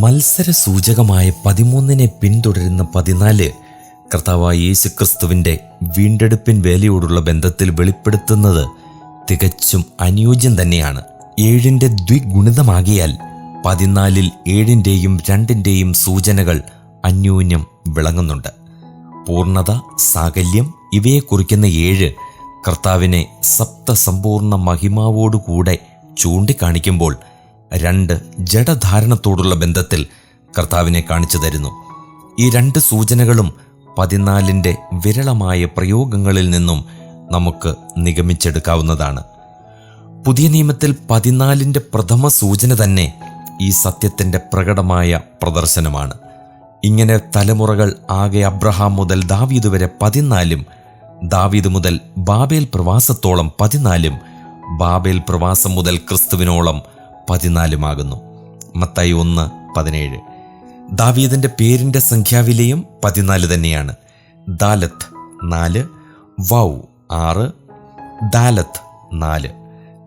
മത്സര സൂചകമായ പതിമൂന്നിനെ പിന്തുടരുന്ന പതിനാല് കർത്താവായ യേശു ക്രിസ്തുവിന്റെ വീണ്ടെടുപ്പിൻ വേലയോടുള്ള ബന്ധത്തിൽ വെളിപ്പെടുത്തുന്നത് തികച്ചും അനുയോജ്യം തന്നെയാണ്. ഏഴിന്റെ ദ്വിഗുണിതമാകിയാൽ പതിനാലിൽ ഏഴിന്റെയും രണ്ടിന്റെയും സൂചനകൾ അന്യോന്യം വിളങ്ങുന്നുണ്ട്. പൂർണത സാകല്യം ഇവയെ കുറിക്കുന്ന ഏഴ് കർത്താവിനെ സപ്തസമ്പൂർണ മഹിമാവോടുകൂടെ ചൂണ്ടിക്കാണിക്കുമ്പോൾ രണ്ട് ജഡധാരണത്തോടുള്ള ബന്ധത്തിൽ കർത്താവിനെ കാണിച്ചു തരുന്നു. ഈ രണ്ട് സൂചനകളും പതിനാലിന്റെ വിരളമായ പ്രയോഗങ്ങളിൽ നിന്നും നമുക്ക് നിഗമിച്ചെടുക്കാവുന്നതാണ്. പുതിയ നിയമത്തിൽ പതിനാലിന്റെ പ്രഥമ സൂചന തന്നെ ഈ സത്യത്തിന്റെ പ്രകടമായ പ്രദർശനമാണ്. ഇങ്ങനെ തലമുറകൾ ആകെ അബ്രഹാം മുതൽ ദാവീദ് വരെ പതിനാലും ദാവീദ് മുതൽ ബാബേൽ പ്രവാസത്തോളം പതിനാലും ബാബേൽ പ്രവാസം മുതൽ ക്രിസ്തുവിനോളം പതിനാലുമാകുന്നു. മത്തായി ഒന്ന് പതിനേഴ്. ദാവീദിന്റെ പേരിന്റെ സംഖ്യാവിലയും പതിനാല് തന്നെയാണ്. ദാലത്ത് നാല് വൗ ആറ് ദാലത്ത് നാല്.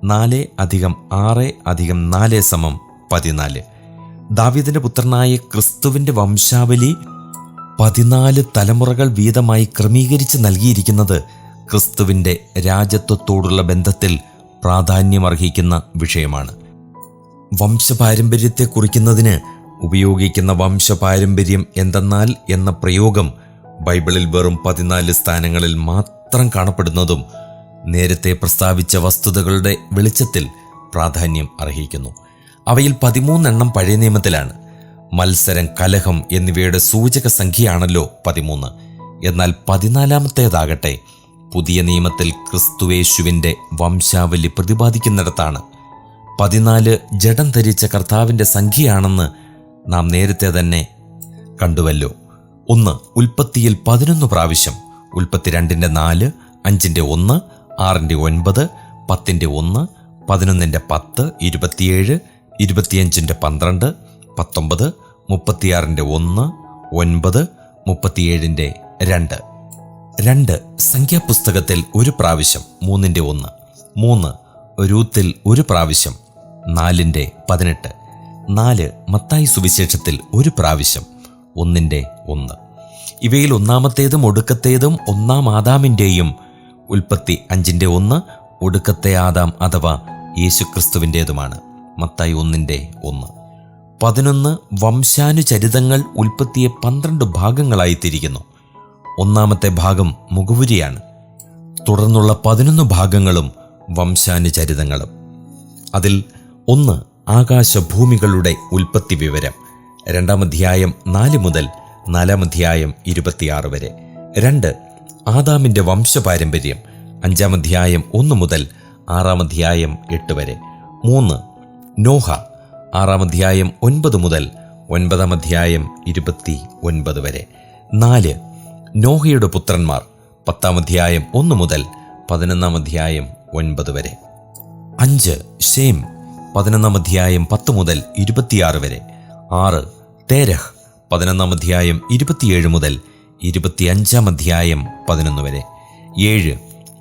നാല് അധികം ആറ് അധികം നാല് സമം പതിനാല്. ദാവീദിന്റെ പുത്രനായ ക്രിസ്തുവിന്റെ വംശാവലി പതിനാല് തലമുറകൾ വീതമായി ക്രമീകരിച്ച് നൽകിയിരിക്കുന്നത് ക്രിസ്തുവിന്റെ രാജ്യത്വത്തോടുള്ള ബന്ധത്തിൽ പ്രാധാന്യമർഹിക്കുന്ന വിഷയമാണ്. വംശപാരമ്പര്യത്തെ കുറിക്കുന്നതിന് ഉപയോഗിക്കുന്ന വംശപാരമ്പര്യം എന്തെന്നാൽ എന്ന പ്രയോഗം ബൈബിളിൽ വെറും പതിനാല് സ്ഥാനങ്ങളിൽ മാത്രം കാണപ്പെടുന്നതും നേരത്തെ പ്രസ്താവിച്ച വസ്തുതകളുടെ വെളിച്ചത്തിൽ പ്രാധാന്യം അർഹിക്കുന്നു. അവയിൽ പതിമൂന്നെണ്ണം പഴയ നിയമത്തിലാണ്. മത്സരം കലഹം എന്നിവയുടെ സൂചക സംഖ്യയാണല്ലോ പതിമൂന്ന്. എന്നാൽ പതിനാലാമത്തേതാകട്ടെ പുതിയ നിയമത്തിൽ ക്രിസ്തുവേശുവിന്റെ വംശാവലി പ്രതിപാദിക്കുന്നിടത്താണ് പതിനാല് ജഡം ധരിച്ച കർത്താവിന്റെ സംഖ്യയാണെന്ന് നാം നേരത്തെ തന്നെ കണ്ടുവല്ലോ. ഒന്ന് ഉൽപ്പത്തിയിൽ പതിനൊന്ന് പ്രാവശ്യം. ഉൽപ്പത്തി രണ്ടിന്റെ നാല് അഞ്ചിന്റെ ഒന്ന് ആറിന്റെ ഒൻപത് പത്തിന്റെ ഒന്ന് പതിനൊന്നിന്റെ പത്ത് ഇരുപത്തിയേഴ് ഇരുപത്തിയഞ്ചിന്റെ പന്ത്രണ്ട് പത്തൊമ്പത് മുപ്പത്തിയാറിന്റെ ഒന്ന് ഒൻപത് മുപ്പത്തിയേഴിന്റെ രണ്ട്. രണ്ട് സംഖ്യാപുസ്തകത്തിൽ ഒരു പ്രാവശ്യം മൂന്നിന്റെ ഒന്ന്. മൂന്ന് രൂത്തിൽ ഒരു പ്രാവശ്യം നാലിന്റെ പതിനെട്ട്. നാല് മത്തായി സുവിശേഷത്തിൽ ഒരു പ്രാവശ്യം ഒന്നിന്റെ ഒന്ന്. ഇവയിൽ ഒന്നാമത്തേതും ഒടുക്കത്തേതും ഒന്നാം ആദാമിന്റെയും ഉൽപ്പത്തി അഞ്ചിന്റെ ഒന്ന് ഒടുക്കത്തെ ആദാം അഥവാ യേശുക്രിസ്തുവിന്റേതുമാണ്. മത്തായി ഒന്നിന്റെ ഒന്ന്. പതിനൊന്ന് വംശാനുചരിതങ്ങൾ ഉൽപ്പത്തിയെ പന്ത്രണ്ട് ഭാഗങ്ങളായി തിരിക്കുന്നു ഒന്നാമത്തെ ഭാഗം മുഖവുരിയാണ് തുടർന്നുള്ള പതിനൊന്ന് ഭാഗങ്ങളും വംശാനുചരിതങ്ങളും. അതിൽ ഒന്ന് ആകാശഭൂമികളുടെ ഉൽപ്പത്തി വിവരം. രണ്ടാം അധ്യായം നാല് മുതൽ നാലാം അധ്യായം ഇരുപത്തിയാറ് വരെ. രണ്ട് ആദാമിന്റെ വംശപാരമ്പര്യം. അഞ്ചാം അധ്യായം ഒന്ന് മുതൽ ആറാം അധ്യായം എട്ട് വരെ. മൂന്ന് നോഹ. ആറാം അധ്യായം ഒൻപത് മുതൽ ഒൻപതാം അധ്യായം ഇരുപത്തി ഒൻപത് വരെ. നാല് നോഹയുടെ പുത്രന്മാർ. പത്താം അധ്യായം ഒന്ന് മുതൽ പതിനൊന്നാം അധ്യായം ഒൻപത് വരെ. അഞ്ച് ഷേം പതിനൊന്നാം അധ്യായം പത്ത് മുതൽ ഇരുപത്തിയാറ് വരെ. ആറ് തേരഹ് പതിനൊന്നാം അധ്യായം ഇരുപത്തിയേഴ് മുതൽ ഇരുപത്തിയഞ്ചാം അധ്യായം പതിനൊന്ന് വരെ. ഏഴ്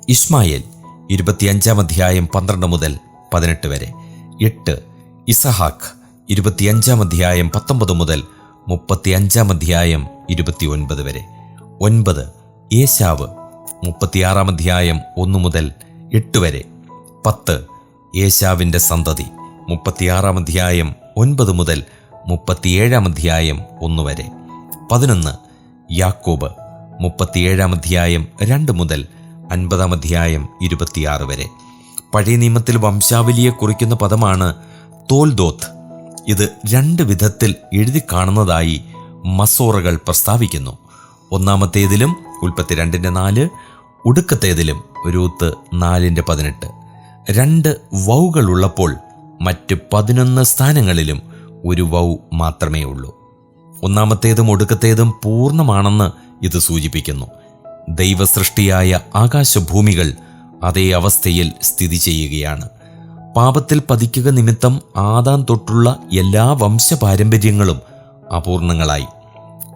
ഇസ്മായേൽ ഇരുപത്തിയഞ്ചാം അധ്യായം പന്ത്രണ്ട് മുതൽ പതിനെട്ട് വരെ. എട്ട് ഇസഹാഖ് ഇരുപത്തിയഞ്ചാം അധ്യായം പത്തൊമ്പത് മുതൽ മുപ്പത്തിയഞ്ചാം അധ്യായം ഇരുപത്തി ഒൻപത് വരെ. ഒൻപത് ഏശാവ് മുപ്പത്തിയാറാം അധ്യായം ഒന്ന് മുതൽ എട്ട് വരെ. പത്ത് ഏശാവിന്റെ സന്തതി. മുപ്പത്തിയാറാം അധ്യായം ഒൻപത് മുതൽ മുപ്പത്തിയേഴാം അധ്യായം ഒന്ന് വരെ. പതിനൊന്ന് യാക്കോബ് മുപ്പത്തിയേഴാം അധ്യായം രണ്ട് മുതൽ അൻപതാം അധ്യായം ഇരുപത്തിയാറ് വരെ. പഴയ നിയമത്തിൽ വംശാവലിയെ കുറിക്കുന്ന പദമാണ് തോൽദോത്ത്. ഇത് രണ്ട് വിധത്തിൽ എഴുതി കാണുന്നതായി മസോറകൾ പ്രസ്താവിക്കുന്നു. ഒന്നാമത്തേതിലും ഉൽപ്പത്തി രണ്ടിന്റെ നാല് ഒടുക്കത്തേതിലും രൂത്ത് നാലിന്റെ പതിനെട്ട്. രണ്ട് വൗകൾ ഉള്ളപ്പോൾ മറ്റ് പതിനൊന്ന് സ്ഥാനങ്ങളിലും ഒരു വൗ മാത്രമേ ഉള്ളൂ. ഒന്നാമത്തേതും ഒടുക്കത്തേതും പൂർണമാണെന്ന് ഇത് സൂചിപ്പിക്കുന്നു. ദൈവസൃഷ്ടിയായ ആകാശഭൂമികൾ അതേ അവസ്ഥയിൽ സ്ഥിതി ചെയ്യുകയാണ്. പാപത്തിൽ പതിക്കുക നിമിത്തം ആദാം തൊട്ടുള്ള എല്ലാ വംശപാരമ്പര്യങ്ങളും അപൂർണങ്ങളായി.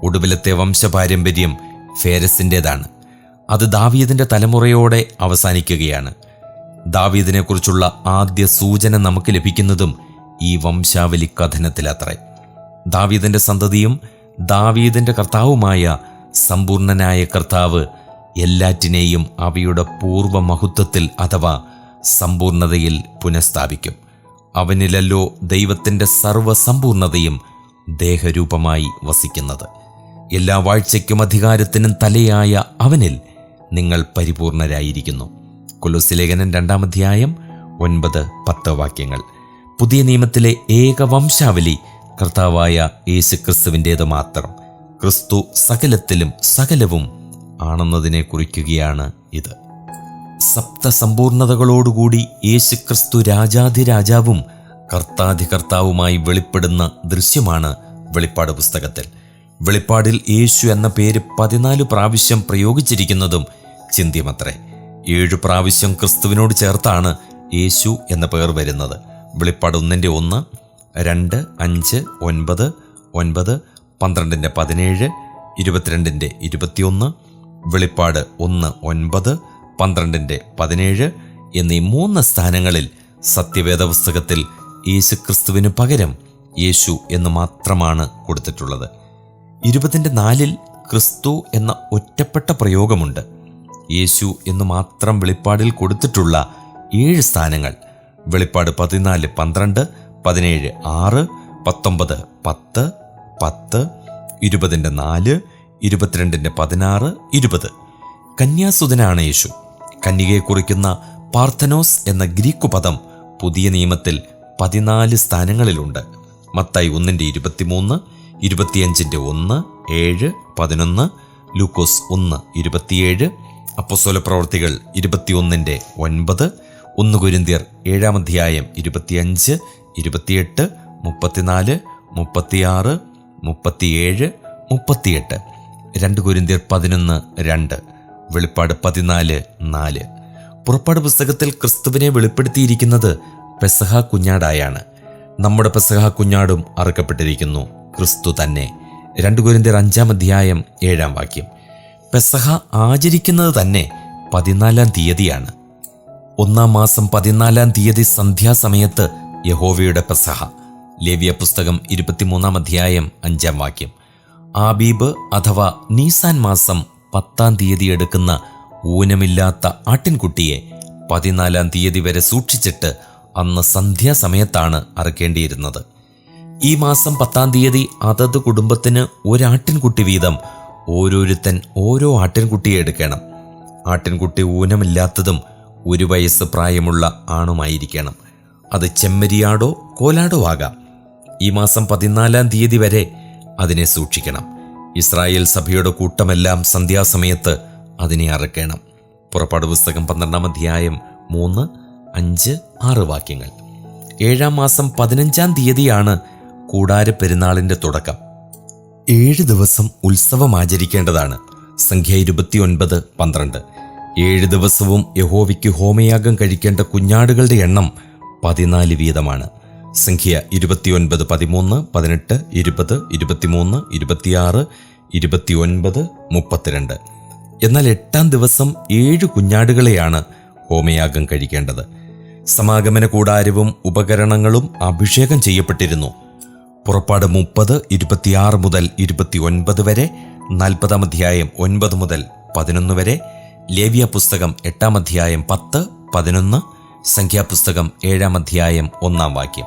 ഒടുവിലത്തെ വംശപാരമ്പര്യം ഫേരസിന്റെതാണ് അത് ദാവീദിന്റെ തലമുറയോടെ അവസാനിക്കുകയാണ്. ദാവീദിനെക്കുറിച്ചുള്ള ആദ്യ സൂചന നമുക്ക് ലഭിക്കുന്നതും ഈ വംശാവലി കഥനത്തിലത്രേ. ദാവീദിന്റെ സന്തതിയും ദാവീദിന്റെ കർത്താവുമായ സമ്പൂർണനായ കർത്താവ് എല്ലാറ്റിനെയും അവയുടെ പൂർവ മഹത്വത്തിൽ അഥവാ സമ്പൂർണതയിൽ പുനഃസ്ഥാപിക്കും. അവനിലല്ലോ ദൈവത്തിന്റെ സർവസമ്പൂർണതയും ദേഹരൂപമായി വസിക്കുന്നത്. എല്ലാ വാഴ്ചയ്ക്കും അധികാരത്തിനും തലയായ അവനിൽ നിങ്ങൾ പരിപൂർണരായിരിക്കുന്നു. കൊലോസിലേഖനൻ രണ്ടാം അധ്യായം ഒൻപത് പത്ത് വാക്യങ്ങൾ. പുതിയ നിയമത്തിലെ ഏക വംശാവലി കർത്താവായ യേശു ക്രിസ്തുവിന്റേത് മാത്രം. ക്രിസ്തു സകലത്തിലും സകലവും ആണെന്നതിനെ കുറിക്കുകയാണ് ഇത്. സപ്തസമ്പൂർണതകളോടുകൂടി യേശുക്രിസ്തു രാജാധിരാജാവും കർത്താധികർത്താവുമായി വെളിപ്പെടുന്ന ദൃശ്യമാണ് വെളിപ്പാട് പുസ്തകത്തിൽ. വെളിപ്പാടിൽ യേശു എന്ന പേര് പതിനാല് പ്രാവശ്യം പ്രയോഗിച്ചിരിക്കുന്നതും ചിന്തിയമത്രേ. ഏഴു പ്രാവശ്യം ക്രിസ്തുവിനോട് ചേർത്താണ് യേശു എന്ന പേർ വരുന്നത്. വെളിപ്പാട് ഒന്നിന്റെ ഒന്ന് രണ്ട് അഞ്ച് ഒൻപത് ഒൻപത് പന്ത്രണ്ടിന്റെ പതിനേഴ് ഇരുപത്തിരണ്ടിന്റെ ഇരുപത്തിയൊന്ന് വെളിപ്പാട് ഒന്ന് ഒൻപത് പന്ത്രണ്ടിന്റെ പതിനേഴ് എന്നീ മൂന്ന് സ്ഥാനങ്ങളിൽ സത്യവേദ പുസ്തകത്തിൽ യേശു ക്രിസ്തുവിന് പകരം യേശു എന്ന് മാത്രമാണ് കൊടുത്തിട്ടുള്ളത്. ഇരുപതിന്റെ നാലിൽ ക്രിസ്തു എന്ന ഒറ്റപ്പെട്ട പ്രയോഗമുണ്ട്. യേശു എന്ന് മാത്രം വെളിപ്പാടിൽ കൊടുത്തിട്ടുള്ള ഏഴ് സ്ഥാനങ്ങൾ. വെളിപ്പാട് പതിനാല് പന്ത്രണ്ട് പതിനേഴ് ആറ് പത്തൊമ്പത് പത്ത് പത്ത് ഇരുപതിന്റെ നാല് ഇരുപത്തിരണ്ടിന്റെ പതിനാറ് ഇരുപത്. കന്യാസുതനാണ് യേശു. കന്യകയെ കുറിക്കുന്ന പാർത്തനോസ് എന്ന ഗ്രീക്കു പദം പുതിയ നിയമത്തിൽ പതിനാല് സ്ഥാനങ്ങളിലുണ്ട്. മത്തായി ഒന്നിന്റെ ഇരുപത്തിമൂന്ന് ഇരുപത്തിയഞ്ചിന്റെ ഒന്ന് ഏഴ് പതിനൊന്ന് ലൂക്കോസ് ഒന്ന് ഇരുപത്തിയേഴ് അപ്പസ്വല പ്രവർത്തികൾ ഇരുപത്തിയൊന്നിന്റെ ഒൻപത് ഒന്ന് കുരിന്തിയർ ഏഴാം അധ്യായം ഇരുപത്തിയഞ്ച് ഇരുപത്തിയെട്ട് മുപ്പത്തിനാല് മുപ്പത്തിയാറ് മുപ്പത്തിയേഴ് മുപ്പത്തിയെട്ട്. രണ്ട് കുരിന്തിയർ പതിനൊന്ന് രണ്ട്. വെളിപ്പാട് പതിനാല് നാല്. പുറപ്പാട് പുസ്തകത്തിൽ ക്രിസ്തുവിനെ വെളിപ്പെടുത്തിയിരിക്കുന്നത് പെസഹ കുഞ്ഞാടായാണ്. നമ്മുടെ പെസഹ കുഞ്ഞാടും അറുക്കപ്പെട്ടിരിക്കുന്നു. ക്രിസ്തു തന്നെ. രണ്ട് കുരിന്തിയർ അഞ്ചാം അധ്യായം ഏഴാം വാക്യം. പെസഹ ആചരിക്കുന്നത് തന്നെ പതിനാലാം തീയതിയാണ്. ഒന്നാം മാസം പതിനാലാം തീയതി സന്ധ്യാസമയത്ത് യഹോവയുടെ പെസഹ. ലേവ്യ പുസ്തകം ഇരുപത്തിമൂന്നാം അധ്യായം അഞ്ചാം വാക്യം. ആബീബ് അഥവാ നീസാൻ മാസം പത്താം തീയതി എടുക്കുന്ന ഊനമില്ലാത്ത ആട്ടിൻകുട്ടിയെ പതിനാലാം തീയതി വരെ സൂക്ഷിച്ചിട്ട് അന്ന് സന്ധ്യാസമയത്താണ് അറുക്കേണ്ടിയിരുന്നത്. ഈ മാസം പത്താം തീയതി അതത് കുടുംബത്തിന് ഒരാട്ടിൻകുട്ടി വീതം ഓരോരുത്തൻ ഓരോ ആട്ടിൻകുട്ടിയെ എടുക്കണം. ആട്ടിൻകുട്ടി ഊനമില്ലാത്തതും ഒരു വയസ്സ് പ്രായമുള്ള ആണുമായിരിക്കണം. അത് ചെമ്മരിയാടോ കോലാടോ ആകാം. ഈ മാസം പതിനാലാം തീയതി വരെ അതിനെ സൂക്ഷിക്കണം. ഇസ്രായേൽ സഭയുടെ കൂട്ടമെല്ലാം സന്ധ്യാസമയത്ത് അതിനെ അറക്കണം. പുറപ്പാട് പുസ്തകം പന്ത്രണ്ടാം അധ്യായം മൂന്ന് അഞ്ച് ആറ് വാക്യങ്ങൾ. ഏഴാം മാസം പതിനഞ്ചാം തീയതിയാണ് കൂടാര പെരുന്നാളിന്റെ തുടക്കം. ഏഴ് ദിവസം ഉത്സവം ആചരിക്കേണ്ടതാണ് സംഖ്യ ഇരുപത്തിയൊൻപത് പന്ത്രണ്ട്. ഏഴ് ദിവസവും യഹോവയ്ക്ക് ഹോമയാഗം കഴിക്കേണ്ട കുഞ്ഞാടുകളുടെ എണ്ണം പതിനാല് വീതമാണ്. സംഖ്യ ഇരുപത്തിയൊൻപത് പതിമൂന്ന് പതിനെട്ട് ഇരുപത് ഇരുപത്തിമൂന്ന് ഇരുപത്തിയാറ് ഇരുപത്തിയൊൻപത് മുപ്പത്തിരണ്ട്. എന്നാൽ എട്ടാം ദിവസം ഏഴ് കുഞ്ഞാടുകളെയാണ് ഹോമയാഗം കഴിക്കേണ്ടത്. സമാഗമന കൂടാരവും ഉപകരണങ്ങളും അഭിഷേകം ചെയ്യപ്പെട്ടിരുന്നു. പുറപ്പാട് മുപ്പത് ഇരുപത്തിയാറ് മുതൽ ഇരുപത്തിയൊൻപത് വരെ നാൽപ്പതാം അധ്യായം ഒൻപത് മുതൽ പതിനൊന്ന് വരെ ലേവ്യ പുസ്തകം എട്ടാം അധ്യായം പത്ത് പതിനൊന്ന് സംഖ്യാപുസ്തകം ഏഴാം അധ്യായം ഒന്നാം വാക്യം.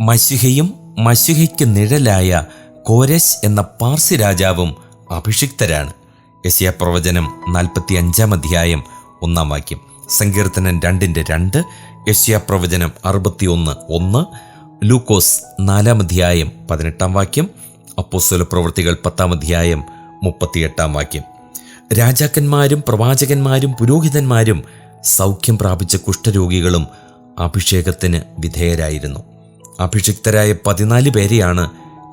മശുഹയും മശുഹയ്ക്ക് നിഴലായ കോരശ് എന്ന പാർസി രാജാവും അഭിഷിക്തരാണ്. യസിയ പ്രവചനം നാൽപ്പത്തി അഞ്ചാം അധ്യായം ഒന്നാം വാക്യം. സങ്കീർത്തനം രണ്ടിന്റെ രണ്ട് യശ്യ പ്രവചനം അറുപത്തിയൊന്ന് ഒന്ന് ലൂക്കോസ് നാലാം അധ്യായം പതിനെട്ടാം വാക്യം അപ്പോസ്വല പ്രവൃത്തികൾ പത്താം അധ്യായം മുപ്പത്തിയെട്ടാം വാക്യം. രാജാക്കന്മാരും പ്രവാചകന്മാരും പുരോഹിതന്മാരും സൗഖ്യം പ്രാപിച്ച കുഷ്ഠരോഗികളും അഭിഷേകത്തിന് വിധേയരായിരുന്നു. അഭിഷിക്തരായ പതിനാല് പേരെയാണ്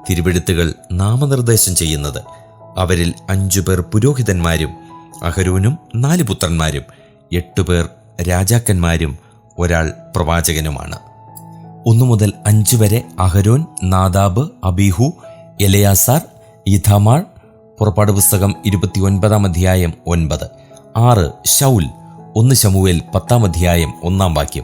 തിരുവെഴുത്തുകൾ നാമനിർദ്ദേശം ചെയ്യുന്നത്. അവരിൽ അഞ്ചു പേർ പുരോഹിതന്മാരും അഹരൂനും നാല് പുത്രന്മാരും എട്ടുപേർ രാജാക്കന്മാരും ഒരാൾ പ്രവാചകനുമാണ്. ഒന്നു മുതൽ അഞ്ച് വരെ അഹരോൻ നാദാബ് അബീഹു എലയാസാർ ഇഥമാൾ പുറപ്പാട് പുസ്തകം ഇരുപത്തിയൊൻപതാം അധ്യായം ഒൻപത്. ആറ് ഷൗൽ ഒന്ന് ശമുവേൽ പത്താം അധ്യായം ഒന്നാം വാക്യം.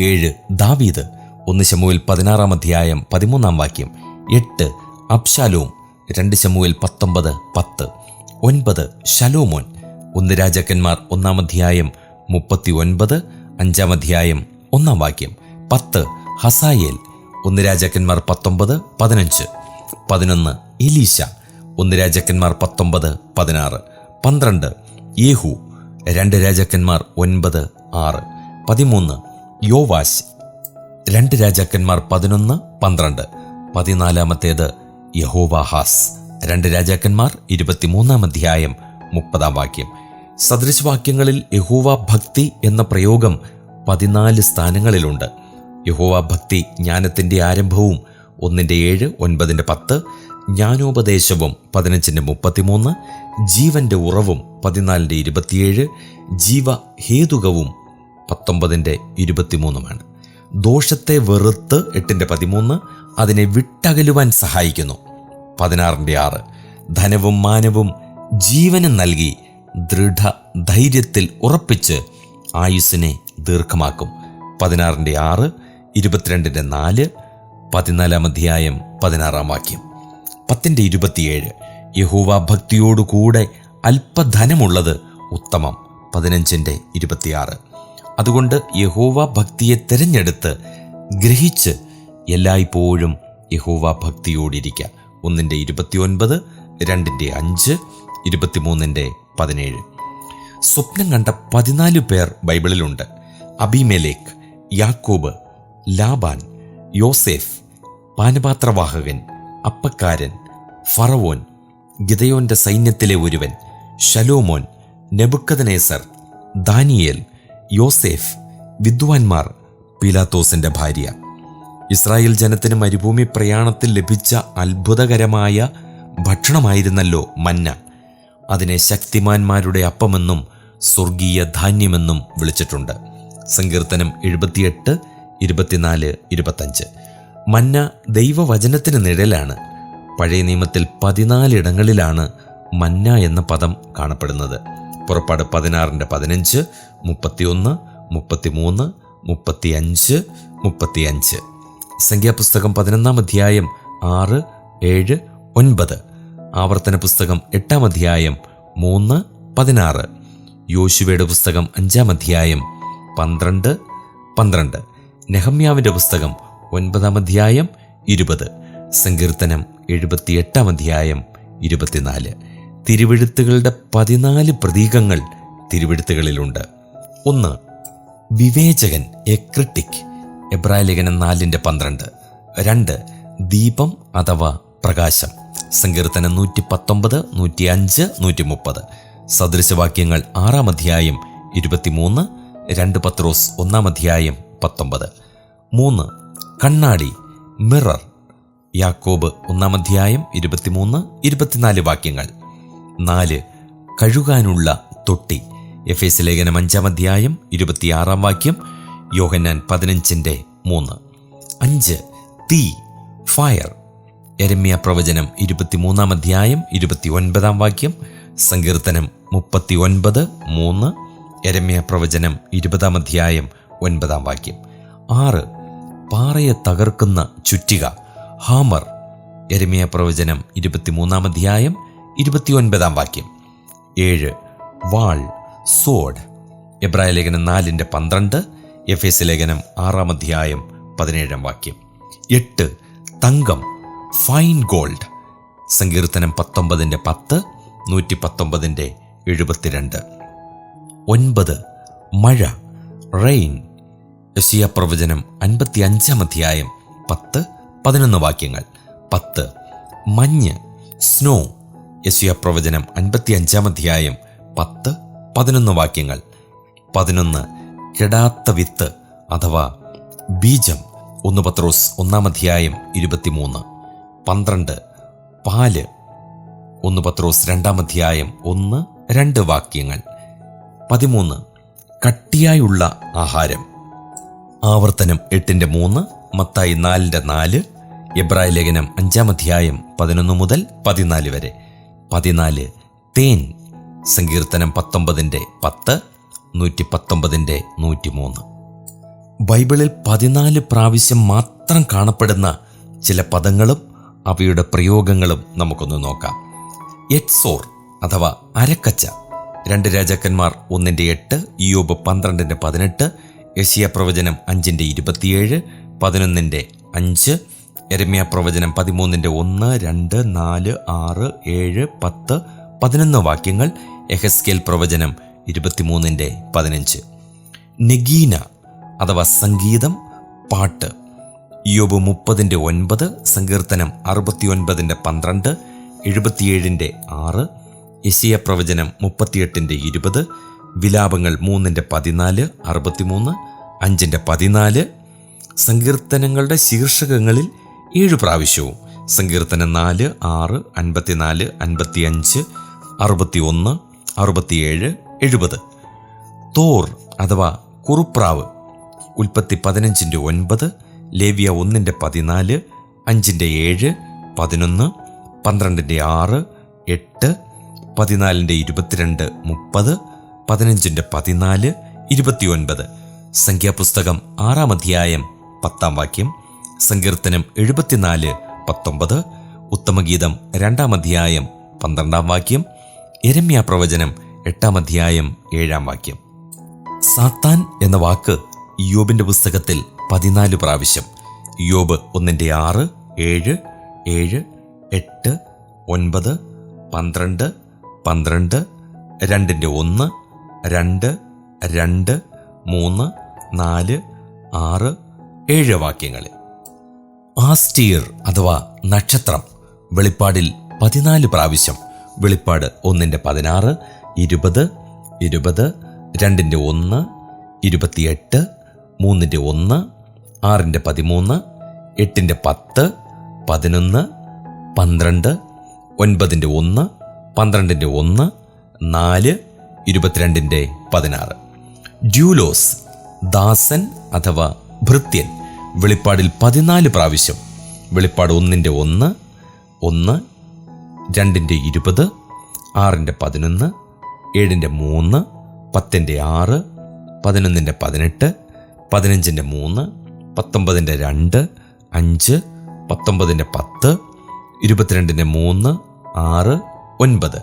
ഏഴ് ദാവീദ്. ഒന്ന് ശമുവേൽ പതിനാറാം അധ്യായം പതിമൂന്നാം വാക്യം. എട്ട് അബ്ഷാലോം രണ്ട് ശമുവേൽ പത്തൊമ്പത് പത്ത്. ഒൻപത് ഷലോമോൻ ഒന്ന് രാജാക്കന്മാർ ഒന്നാം അധ്യായം മുപ്പത്തി ഒൻപത് അഞ്ചാം അധ്യായം ഒന്നാം വാക്യം. പത്ത് ഹസായേൽ ഒന്ന് രാജാക്കന്മാർ പത്തൊമ്പത് പതിനഞ്ച്. പതിനൊന്ന് എലീശ ഒന്ന് രാജാക്കന്മാർ പത്തൊമ്പത് പതിനാറ്. പന്ത്രണ്ട് യേഹു രണ്ട് രാജാക്കന്മാർ ഒൻപത് ആറ്. പതിമൂന്ന് യോവാശ് രണ്ട് രാജാക്കന്മാർ പതിനൊന്ന് പന്ത്രണ്ട്. പതിനാലാമത്തേത് യഹോവാഹാസ് രണ്ട് രാജാക്കന്മാർ ഇരുപത്തിമൂന്നാം അധ്യായം മുപ്പതാം വാക്യം. സദൃശവാക്യങ്ങളിൽ യഹോവ ഭക്തി എന്ന പ്രയോഗം പതിനാല് സ്ഥാനങ്ങളിലുണ്ട്. യഹോവ ഭക്തി ജ്ഞാനത്തിന്റെ ആരംഭവും ഒന്നിന്റെ ഏഴ് ഒൻപതിന്റെ പത്ത് ജ്ഞാനോപദേശവും പതിനഞ്ചിന്റെ മുപ്പത്തിമൂന്ന് ജീവന്റെ ഉറവും പതിനാലിന്റെ ഇരുപത്തിയേഴ് ജീവഹേതുകവും പത്തൊമ്പതിന്റെ ഇരുപത്തിമൂന്നുമാണ്. ദോഷത്തെ വെറുത്ത് എട്ടിന്റെ പതിമൂന്ന് അതിനെ വിട്ടകലുവാൻ സഹായിക്കുന്നു. പതിനാറിന്റെ ആറ് ധനവും മാനവും ജീവനും നൽകി ദൃഢ ധൈര്യത്തിൽ ഉറപ്പിച്ച് ആയുസ്സിനെ ദീർഘമാക്കും. പതിനാറിന്റെ ആറ് ഇരുപത്തിരണ്ടിന്റെ നാല് പതിനാലാം അധ്യായം പതിനാറാം വാക്യം. പത്തിന്റെ ഇരുപത്തിയേഴ് യഹൂവ ഭക്തിയോടുകൂടെ അല്പധനമുള്ളത് ഉത്തമം. പതിനഞ്ചിന്റെ ഇരുപത്തിയാറ്. അതുകൊണ്ട് യഹോവ ഭക്തിയെ തിരഞ്ഞെടുത്ത് ഗ്രഹിച്ച് എല്ലായ്പ്പോഴും യഹോവ ഭക്തിയോടിരിക്കുക ഒന്നിന്റെ ഇരുപത്തിയൊൻപത് രണ്ടിന്റെ അഞ്ച് ഇരുപത്തിമൂന്നിന്റെ പതിനേഴ്. സ്വപ്നം കണ്ട പതിനാല് പേർ ബൈബിളിലുണ്ട്. അബിമേലേക്ക് യാക്കോബ് ലാബാൻ യോസേഫ് പാനപാത്രവാഹകൻ അപ്പക്കാരൻ ഫറവോൻ ഗിതയോന്റെ സൈന്യത്തിലെ ഒരുവൻ ശലോമോൻ നെബുക്കദനേസർ ദാനിയേൽ യോസേഫ് വിദ്വാൻമാർ പീലാത്തോസിന്റെ ഭാര്യ. ഇസ്രായേൽ ജനത്തിന് മരുഭൂമി പ്രയാണത്തിൽ ലഭിച്ച അത്ഭുതകരമായ ഭക്ഷണമായിരുന്നല്ലോ മന്ന. അതിനെ ശക്തിമാന്മാരുടെ അപ്പമെന്നും സ്വർഗീയ ധാന്യമെന്നും വിളിച്ചിട്ടുണ്ട്. സങ്കീർത്തനം എഴുപത്തിയെട്ട് ഇരുപത്തിനാല് ഇരുപത്തഞ്ച്. മന്ന ദൈവവചനത്തിന് നിഴലാണ്. പഴയ നിയമത്തിൽ പതിനാലിടങ്ങളിലാണ് മന്ന എന്ന പദം കാണപ്പെടുന്നത്. പുറപ്പാട് പതിനാറിന്റെ പതിനഞ്ച് മുപ്പത്തിയൊന്ന് മുപ്പത്തിമൂന്ന് മുപ്പത്തിയഞ്ച് മുപ്പത്തിയഞ്ച്. സംഖ്യാപുസ്തകം പതിനൊന്നാം അധ്യായം ആറ് ഏഴ് ഒൻപത്. ആവർത്തന പുസ്തകം എട്ടാം അധ്യായം മൂന്ന് പതിനാറ്. യോശുവയുടെ പുസ്തകം അഞ്ചാം അധ്യായം പന്ത്രണ്ട് പന്ത്രണ്ട്. നെഹമ്യാവിന്റെ പുസ്തകം ഒൻപതാം അധ്യായം ഇരുപത് സങ്കീർത്തനം എഴുപത്തിയെട്ടാം അധ്യായം ഇരുപത്തിനാല്. തിരുവെഴുത്തുകളുടെ പതിനാല് പ്രതീകങ്ങൾ തിരുവെഴുത്തുകളിലുണ്ട്. ഒന്ന് വിവേചകൻ എ ക്രിട്ടിക് എബ്രായ ലേഖനം നാലിന്റെ പന്ത്രണ്ട്. രണ്ട് ദീപം അഥവാ പ്രകാശം സങ്കീർത്തനം നൂറ്റി പത്തൊമ്പത് നൂറ്റി അഞ്ച് നൂറ്റി മുപ്പത് സദൃശവാക്യങ്ങൾ ആറാം അധ്യായം ഇരുപത്തിമൂന്ന് രണ്ട് പത്രോസ് ഒന്നാം അധ്യായം പത്തൊമ്പത്. മൂന്ന് കണ്ണാടി മിറർ. യാക്കോബ് ഒന്നാം അധ്യായം ഇരുപത്തിമൂന്ന് ഇരുപത്തിനാല് വാക്യങ്ങൾ. നാല് കഴുകാനുള്ള തൊട്ടി. എഫ് എസ് ലേഖനം അഞ്ചാം അധ്യായം ഇരുപത്തിയാറാം വാക്യം യോഹന്നാൻ പതിനഞ്ചിന്റെ മൂന്ന്. അഞ്ച് തീ ഫയർ. എരമ്യ പ്രവചനം ഇരുപത്തിമൂന്നാം അധ്യായം ഇരുപത്തി ഒൻപതാം വാക്യം സങ്കീർത്തനം മുപ്പത്തി ഒൻപത് മൂന്ന്. എരമ്യ പ്രവചനം ഇരുപതാം അധ്യായം ഒൻപതാം വാക്യം. ആറ് പാറയെ തകർക്കുന്ന ചുറ്റിക. ഹാമർ എരമിയ പ്രവചനം ഇരുപത്തിമൂന്നാം അധ്യായം ഇരുപത്തിയൊൻപതാം വാക്യം. ഏഴ് വാൾ സോഡ്. എബ്രായ ലേഖനം നാലിന്റെ പന്ത്രണ്ട് എഫ് എസ് ലേഖനം ആറാം അധ്യായം പതിനേഴാം വാക്യം. എട്ട് തങ്കം ഫൈൻ ഗോൾഡ്. സങ്കീർത്തനം പത്തൊമ്പതിന്റെ പത്ത് നൂറ്റി പത്തൊമ്പതിന്റെ എഴുപത്തിരണ്ട്. ഒൻപത് മഴ റെയിൻ. യശിയ പ്രവചനം അൻപത്തി അഞ്ചാം അധ്യായം പത്ത് പതിനൊന്ന് വാക്യങ്ങൾ. പത്ത്. മഞ്ഞ്. സ്നോ. യശിയ പ്രവചനം അൻപത്തി അഞ്ചാം അധ്യായം പത്ത് പതിനൊന്ന് വാക്യങ്ങൾ. പതിനൊന്ന്. കെടാത്ത വിത്ത് അഥവാ ബീജം. ഒന്ന് പത്രോസ് ഒന്നാം അധ്യായം ഇരുപത്തിമൂന്ന്. പന്ത്രണ്ട്. പാൽ. ഒന്ന് പത്രോസ് രണ്ടാം അധ്യായം ഒന്ന് രണ്ട് വാക്യങ്ങൾ. പതിമൂന്ന്. കട്ടിയായുള്ള ആഹാരം. ആവർത്തനം എട്ടിന്റെ മൂന്ന് മത്തായി നാലിന്റെ നാല് എബ്രായ ലേഖനം അഞ്ചാം അധ്യായം പതിനൊന്ന് മുതൽ പതിനാല് വരെ. പതിനാല് തേൻ. സങ്കീർത്തനം പത്തൊമ്പതിന്റെ പത്ത് നൂറ്റി പത്തൊമ്പതിന്റെ നൂറ്റി മൂന്ന് ബൈബിളിൽ പതിനാല് പ്രാവശ്യം മാത്രം കാണപ്പെടുന്ന ചില പദങ്ങളും അവയുടെ പ്രയോഗങ്ങളും നമുക്കൊന്ന് നോക്കാം. എറ്റ്സോർ അഥവാ അരക്കച്ച. രണ്ട് രാജാക്കന്മാർ ഒന്നിന്റെ എട്ട് യോബ് പന്ത്രണ്ടിന്റെ പതിനെട്ട് യശിയ പ്രവചനം അഞ്ചിന്റെ ഇരുപത്തിയേഴ് പതിനൊന്നിന്റെ അഞ്ച് എരമ്യ പ്രവചനം പതിമൂന്നിന്റെ ഒന്ന് രണ്ട് നാല് ആറ് ഏഴ് പത്ത് പതിനൊന്ന് വാക്യങ്ങൾ എഹസ്കേൽ പ്രവചനം ഇരുപത്തിമൂന്നിന്റെ പതിനഞ്ച്. നെഗീന അഥവാ സംഗീതം പാട്ട്. യോബ് മുപ്പതിന്റെ ഒൻപത് സങ്കീർത്തനം അറുപത്തിയൊൻപതിന്റെ പന്ത്രണ്ട് എഴുപത്തിയേഴിന്റെ ആറ് യശിയ പ്രവചനം മുപ്പത്തിയെട്ടിന്റെ ഇരുപത് വിലാപങ്ങൾ മൂന്നിന്റെ പതിനാല് അറുപത്തിമൂന്ന് അഞ്ചിന്റെ പതിനാല്. സങ്കീർത്തനങ്ങളുടെ ശീർഷകങ്ങളിൽ ഏഴ് പ്രാവശ്യവും. സങ്കീർത്തനം നാല് ആറ് അൻപത്തിനാല് അൻപത്തിയഞ്ച് അറുപത്തി ഒന്ന് അറുപത്തിയേഴ് എഴുപത്. തോർ അഥവാ കുറുപ്രാവ് ഉൽപ്പത്തി പതിനഞ്ചിന്റെ ഒൻപത് ലേവ്യ ഒന്നിന്റെ പതിനാല് അഞ്ചിന്റെ ഏഴ് പതിനൊന്ന് പന്ത്രണ്ടിന്റെ ആറ് എട്ട് പതിനാലിന്റെ ഇരുപത്തിരണ്ട് മുപ്പത് പതിനഞ്ചിന്റെ പതിനാല് ഇരുപത്തിയൊൻപത്. സംഖ്യാപുസ്തകം ആറാം അധ്യായം പത്താം വാക്യം സങ്കീർത്തനം എഴുപത്തിനാല് പത്തൊമ്പത്. ഉത്തമഗീതം രണ്ടാം അധ്യായം പന്ത്രണ്ടാം വാക്യം എരമ്യ പ്രവചനം എട്ടാം അധ്യായം ഏഴാം വാക്യം. സാത്താൻ എന്ന വാക്ക് യോബിന്റെ പുസ്തകത്തിൽ പതിനാല് പ്രാവശ്യം. യോബ് ഒന്നിന്റെ ആറ് ഏഴ് ഏഴ് എട്ട് ഒൻപത് പന്ത്രണ്ട് പന്ത്രണ്ട് രണ്ടിന്റെ ഒന്ന് രണ്ട് രണ്ട് മൂന്ന് നാല് ആറ് ഏഴ് വാക്യങ്ങളിൽ. ആസ്റ്റീർ അഥവാ നക്ഷത്രം വെളിപ്പാടിൽ പതിനാല് പ്രാവശ്യം വെളിപ്പാട് ഒന്നിന്റെ പതിനാറ് ഇരുപത് ഇരുപത് രണ്ടിന്റെ ഒന്ന് ഇരുപത്തിയെട്ട് മൂന്നിന്റെ ഒന്ന് ആറിന്റെ പതിമൂന്ന് എട്ടിന്റെ പത്ത് പതിനൊന്ന് പന്ത്രണ്ട് ഒൻപതിന്റെ ഒന്ന് പന്ത്രണ്ടിന്റെ ഒന്ന് നാല് ഇരുപത്തിരണ്ടിന്റെ പതിനാറ്. ഡ്യൂലോസ് ദാസൻ അഥവാ ഭൃത്യൻ വെളിപ്പാടിൽ പതിനാല് പ്രാവശ്യം. വെളിപ്പാട് ഒന്നിന്റെ ഒന്ന് ഒന്ന് രണ്ടിന്റെ ഇരുപത് ആറിന്റെ പതിനൊന്ന് ഏഴിന്റെ മൂന്ന് പത്തിന്റെ ആറ് പതിനൊന്നിന്റെ പതിനെട്ട് പതിനഞ്ചിന്റെ മൂന്ന് പത്തൊമ്പതിന്റെ രണ്ട് അഞ്ച് പത്തൊമ്പതിന്റെ പത്ത് ഇരുപത്തിരണ്ടിന്റെ മൂന്ന് ആറ് ഒൻപത്.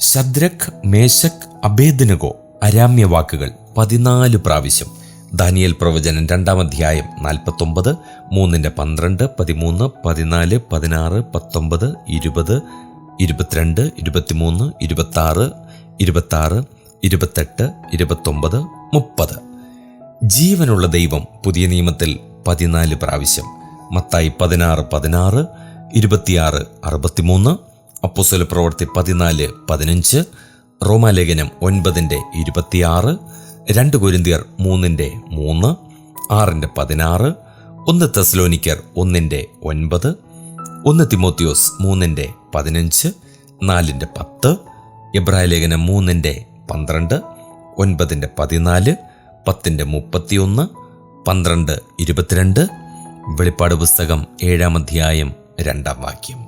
ശദ്രഖ് മേശക് അഭേദനകോ അരാമ്യ വാക്കുകൾ പതിനാല് പ്രാവശ്യം. ദാനിയൽ പ്രവചനം രണ്ടാം അധ്യായം നാൽപ്പത്തൊമ്പത് മൂന്നിന്റെ പന്ത്രണ്ട് പതിമൂന്ന് പതിനാല് പതിനാറ് പത്തൊമ്പത് ഇരുപത് ഇരുപത്തിരണ്ട് ഇരുപത്തിമൂന്ന് ഇരുപത്താറ് ഇരുപത്താറ് ഇരുപത്തെട്ട് ഇരുപത്തൊമ്പത് മുപ്പത്. ജീവനുള്ള ദൈവം പുതിയ നിയമത്തിൽ പതിനാല് പ്രാവശ്യം. മത്തായി പതിനാറ് പതിനാറ് ഇരുപത്തിയാറ് അറുപത്തിമൂന്ന് അപ്പുസല പ്രവർത്തി പതിനാല് പതിനഞ്ച് റോമാലേഖനം ഒൻപതിന്റെ ഇരുപത്തിയാറ് രണ്ട് കുരിന്തിയർ മൂന്നിന്റെ മൂന്ന് ആറിന്റെ പതിനാറ് ഒന്ന് തെസ്ലോനിക്കർ ഒന്നിന്റെ ഒൻപത് ഒന്ന് തിമോത്തിയോസ് മൂന്നിന്റെ പതിനഞ്ച് നാലിന്റെ പത്ത് എബ്രായ ലേഖനം മൂന്നിന്റെ പന്ത്രണ്ട് ഒൻപതിന്റെ പതിനാല് പത്തിന്റെ മുപ്പത്തിയൊന്ന് പന്ത്രണ്ട് ഇരുപത്തിരണ്ട്. വെളിപ്പാട് പുസ്തകം ഏഴാം അധ്യായം രണ്ടാം വാക്യം.